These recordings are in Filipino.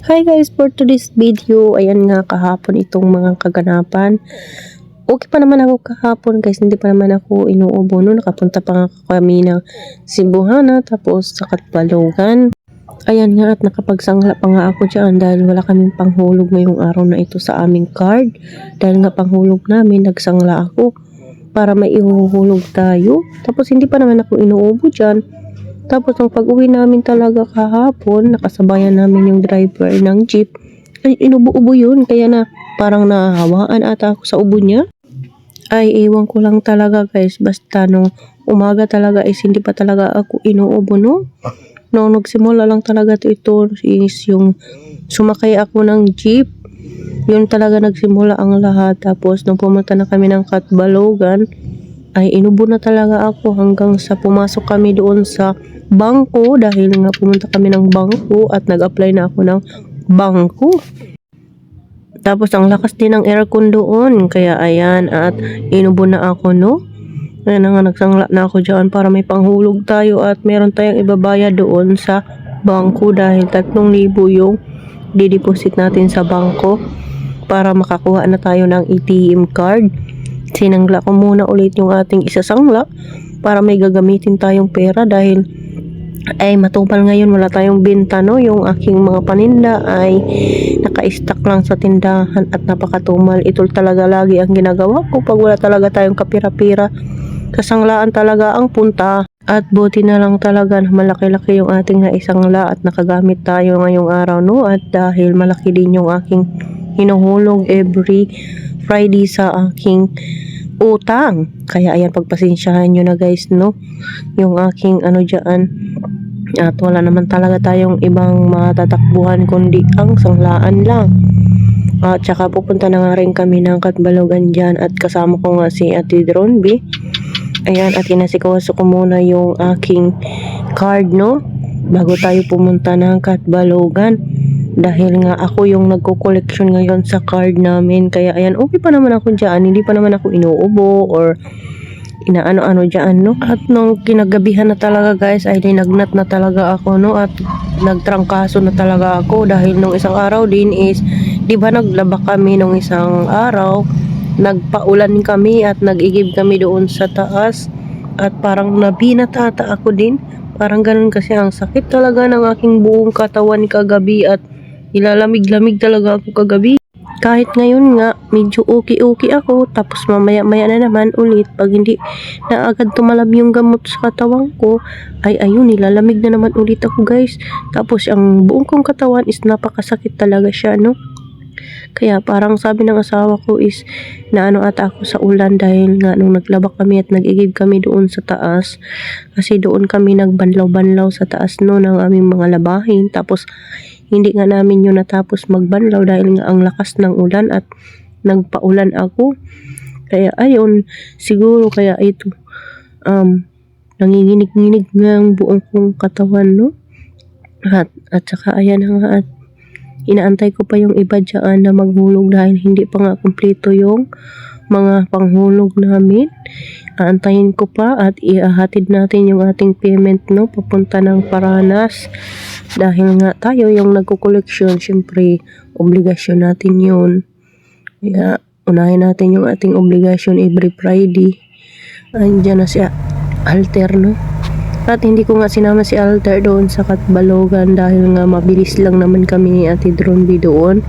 Hi guys, for today's video, ayan nga kahapon itong mga kaganapan. Okay pa naman ako kahapon guys, hindi pa naman ako inuubo no. Nakapunta pa nga kami ng Cebuhana, tapos sa Katbalogan. Ayan nga at nakapagsangla pa nga ako dyan dahil wala kaming panghulog ngayong araw na ito sa aming card. Dahil nga panghulog namin, nagsangla ako para may ihuhulog tayo. Tapos hindi pa naman ako inuubo dyan. Tapos ang pag-uwi namin talaga kahapon, nakasabayan namin yung driver ng jeep. Ay, inubo-ubo yun. Kaya na parang nahawaan ata ako sa ubo niya. Ay, ewan ko lang talaga guys. Basta nung umaga talaga is hindi pa talaga ako inuubo no. No, nagsimula lang talaga to ito is yung sumakay ako ng jeep. Yun talaga nagsimula ang lahat. Tapos nung pumunta na kami ng Katbalogan, ay inubo na talaga ako hanggang sa pumasok kami doon sa bangko dahil nga pumunta kami ng bangko at nag-apply na ako ng bangko. Tapos ang lakas din ng aircon doon kaya ayan at inubo na ako no. Ayan na nga nagsangla na ako dyan para may panghulog tayo at meron tayong ibabaya doon sa bangko dahil 3,000 yung dideposit natin sa bangko para makakuha na tayo ng ATM card. Sinangla ko muna ulit yung ating isasangla para may gagamitin tayong pera dahil ay matupal ngayon. Wala tayong benta no? Yung aking mga paninda ay naka-stock lang sa tindahan at napakatumal. Ito talaga lagi ang ginagawa ko pag wala talaga tayong kapira-pira. Kasanglaan talaga ang punta. At buti na lang talaga na malaki-laki yung ating naisangla at nakagamit tayo ngayong araw no? At dahil malaki din yung aking hinuhulog every Friday sa aking utang kaya ayan pagpasensyahan nyo na guys no yung aking ano dyan at wala naman talaga tayong ibang matatakbuhan kundi ang sanglaan lang. At saka pupunta na nga rin kami ng Katbalogan dyan at kasama ko nga si Ate Dronby. Ayan at inasikawaso ko muna yung aking card no bago tayo pumunta ng Katbalogan. Dahil nga ako yung nagko-collection ngayon sa card namin. Kaya ayan, okay pa naman ako dyan. Hindi pa naman ako inuubo or inaano-ano dyan, no? At nung kinagabihan na talaga guys, ay linagnat na talaga ako, no? At nagtrangkaso na talaga ako dahil nung isang araw din is, di ba naglaba kami nung isang araw, nagpaulan kami at nag-igib kami doon sa taas at parang nabinat ata ako din. Parang ganun kasi ang sakit talaga ng aking buong katawan kagabi at ilalamig-lamig talaga ako kagabi. Kahit ngayon nga, medyo okay-okay ako, tapos mamaya-maya na naman ulit, pag hindi na agad tumalab yung gamot sa katawan ko, ay ayun, nilalamig na naman ulit ako guys. Tapos ang buong kong katawan is napakasakit talaga siya, no? Kaya parang sabi ng asawa ko is na ano ata ako sa ulan dahil nga nung naglaba kami at nag-igib kami doon sa taas. Kasi doon kami nagbanlaw-banlaw sa taas no ng aming mga labahin. Tapos hindi nga namin yun natapos magbanlaw dahil nga ang lakas ng ulan at nagpaulan ako. Kaya ayun, siguro kaya ito um, nanginginig-nginig nga ang buong kong katawan, no? At, at saka ayan nga at inaantay ko pa yung iba dyan na maghulog dahil hindi pa nga kumpleto yung mga panghulog namin. Aantayin ko pa at ihahatid natin yung ating payment no papunta ng Paranas. Dahil nga tayo yung nagko-collection syempre obligasyon natin yun. Kaya unahin natin yung ating obligasyon every Friday. Andyan na si Alter no? At hindi ko nga sinama si Alter doon sa Katbalogan dahil nga mabilis lang naman kami ni Ate Dronby doon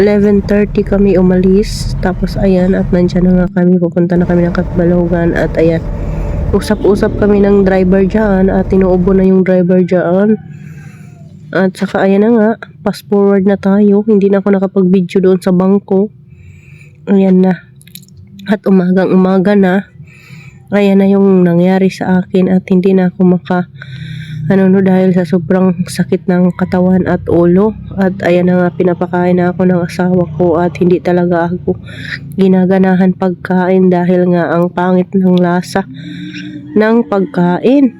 11.30 kami umalis. Tapos ayan at nandyan na nga kami. Pupunta na kami ng Katbalogan at ayan usap-usap kami ng driver dyan at tinuubo na yung driver dyan. At saka ayan na nga fast forward na tayo. Hindi na ako nakapag-video doon sa bangko. Ayan na. At umagang umaga na. Ayan na yung nangyari sa akin at hindi na ako maka ano no dahil sa sobrang sakit ng katawan at ulo. At ayan na nga pinapakain na ako ng asawa ko at hindi talaga ako ginaganahan pagkain dahil nga ang pangit ng lasa ng pagkain.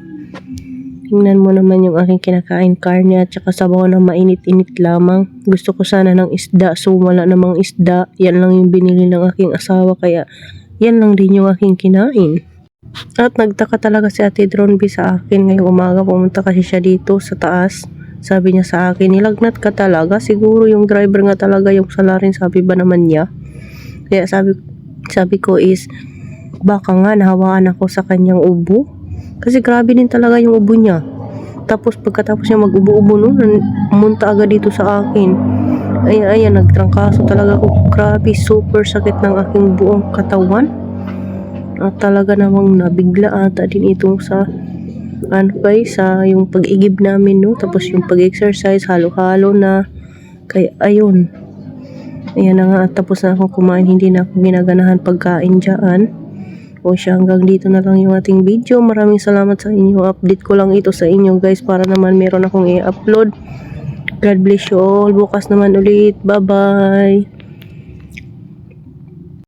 Tingnan mo naman yung aking kinakain karne at saka sabaw na mainit-init lamang. Gusto ko sana ng isda so wala namang isda. Yan lang yung binili ng aking asawa kaya yan lang din yung aking kinain at nagtaka talaga si Ate Dronby sa akin ngayong umaga. Pumunta kasi siya dito sa taas Sabi niya sa akin, nilagnat ka talaga. Siguro yung driver nga talaga yung salarin, sabi ba naman niya. Kaya sabi, sabi ko is, baka nga nahawaan ako sa kanyang ubo. Kasi grabe din talaga yung ubo niya. Tapos pagkatapos niya mag-ubo-ubo nun, nan- pumunta agad dito sa akin. Ay, ayan, nagtrangkaso talaga ako. Grabe, super sakit ng aking buong katawan. At talaga namang nabigla ata din itong sa ano guys, sa yung pag-igib namin no, tapos yung pag-exercise, halo-halo na. Kaya ayun. Ayan na nga, at tapos na akong kumain, hindi na ako ginaganahan pagkain dyan. O siya, hanggang dito na lang yung ating video. Maraming salamat sa inyo. Update ko lang ito sa inyo guys para naman meron akong i-upload. God bless you all. Bukas naman ulit. Bye-bye.